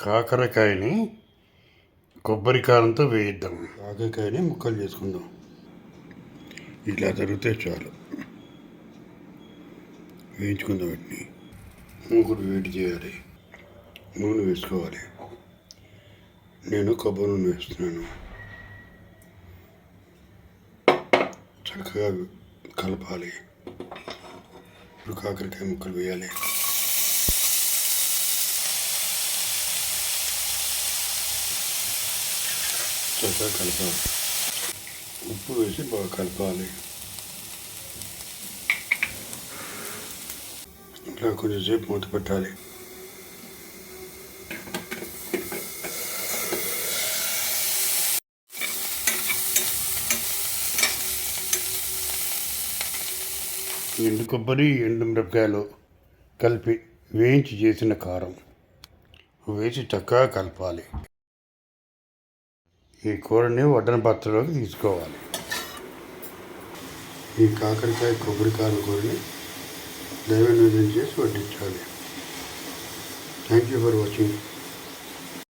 కాకరకాయని కొబ్బరికారంతో వేయిద్దాం. కాకరకాయని ముక్కలు చేసుకుందాం. ఇట్లా జరిగితే చాలు. వేయించుకుందాం వీటిని. మూకుడు వేడి చేయాలి. నూనె వేసుకోవాలి. నేను కొబ్బరి నూనె వేస్తున్నాను. చక్కగా కలపాలి. ఇప్పుడు కాకరకాయ ముక్కలు వేయాలి. చక్కగా కలపాలి. ఉప్పు వేసి బాగా కలపాలి. ఇలా కొంచెంసేపు మూత పెట్టాలి. ఎండు కొబ్బరి ఎండు మిరపకాయలు కలిపి వేయించి చేసిన కారం. వేసి చక్కగా కలపాలి. ఈ కూరని వడ్డన పాత్రలోకి తీసుకోవాలి. ఈ కాకరకాయ కొబ్బరికాయల కూరని దైవ చేసి వడ్డించాలి. Thank you for watching